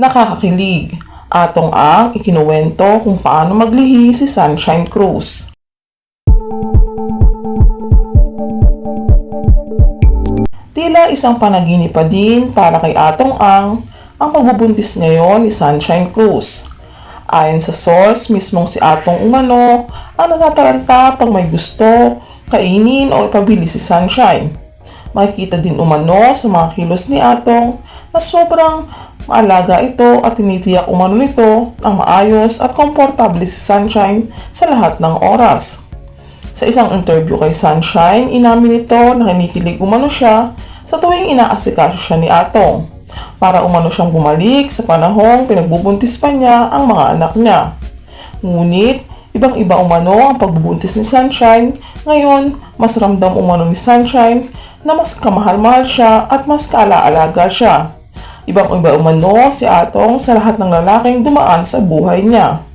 Nakakakilig. Atong ang ikinuwento kung paano maglihi si Sunshine Cruz. Tila isang panaginip pa din para kay Atong Ang ang pagbubuntis ngayon ni Sunshine Cruz. Ayon sa source, mismong si Atong Umano ang natataranta pag may gusto, kainin o ipabili si Sunshine. Makikita din umano sa mga kilos ni Atong na sobrang maalaga ito at tinitiyak umano nito ang maayos at komportable si Sunshine sa lahat ng oras. Sa isang interview kay Sunshine, inamin nito na kinikilig umano siya sa tuwing inaasikaso siya ni Atong para umano siyang bumalik sa panahong pinagbubuntis pa niya ang mga anak niya. Ngunit, ibang-iba umano ang pagbubuntis ni Sunshine, ngayon mas ramdam umano ni Sunshine na mas kamahal-mahal siya at mas kaalaalaga siya. Ibang-iba umano si Atong sa lahat ng lalaking dumaan sa buhay niya.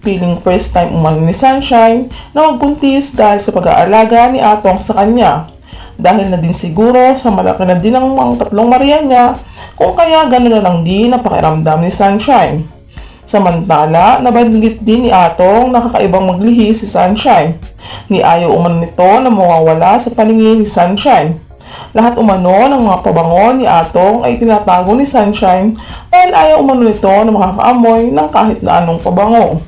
Feeling first time umano ni Sunshine na magbuntis dahil sa pag-aalaga ni Atong sa kanya. Dahil na din siguro sa malaki na din ang mga tatlong Maria niya kung kaya gano'n na lang din ang pakiramdam ni Sunshine. Samantala, nabanggit din ni Atong na kakaibang maglihi si Sunshine. Ni ayaw umano nito na mawawala sa paningin ni Sunshine. Lahat umano ng mga pabango ni Atong ay tinatago ni Sunshine dahil ayaw umano nito na makakaamoy ng kahit na anong pabango.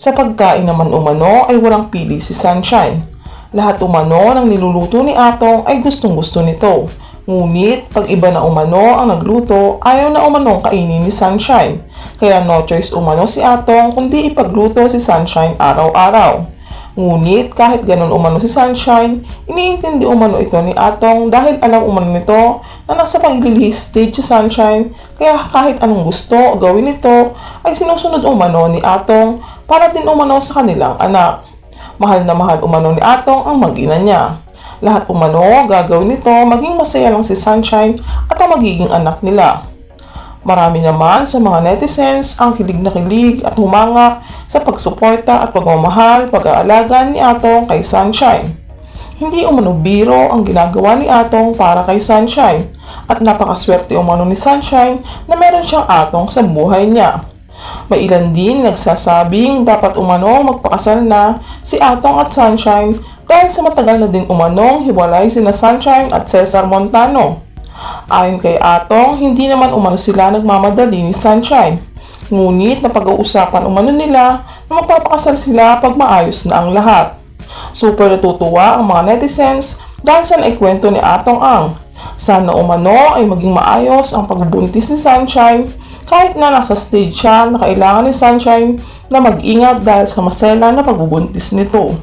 Sa pagkain naman umano ay walang pili si Sunshine. Lahat umano ng niluluto ni Atong ay gustong gusto nito. Ngunit pag iba na umano ang nagluto, ayaw na umanong kainin ni Sunshine. Kaya no choice umano si Atong kundi ipagluto si Sunshine araw-araw. Ngunit kahit ganun umano si Sunshine, iniintindi umano ito ni Atong dahil alam umano nito na nasa paglilihis stage si Sunshine kaya kahit anong gusto o gawin nito ay sinusunod umano ni Atong para din umano sa kanilang anak. Mahal na mahal umano ni Atong ang mag-ina niya. Lahat umano gagawin nito maging masaya lang si Sunshine at ang magiging anak nila. Marami naman sa mga netizens ang kilig na kilig at humanga sa pagsuporta at pagmamahal pag-aalaga ni Atong kay Sunshine. Hindi umano biro ang ginagawa ni Atong para kay Sunshine at napakaswerte umano ni Sunshine na meron siyang Atong sa buhay niya. May ilan din nagsasabing dapat umano magpakasal na si Atong at Sunshine dahil sa matagal na din umanong hiwalay sina Sunshine at Cesar Montano. Ayon kay Atong, hindi naman umano sila nagmamadali ni Sunshine. Ngunit napag-uusapan umano nila na magpapakasal sila pag maayos na ang lahat. Super natutuwa ang mga netizens dahil sa naikwento ni Atong Ang. Sana umano ay maging maayos ang pagbubuntis ni Sunshine kahit na nasa stage siya na kailangan ni Sunshine na mag-ingat dahil sa masela na pagbubuntis nito.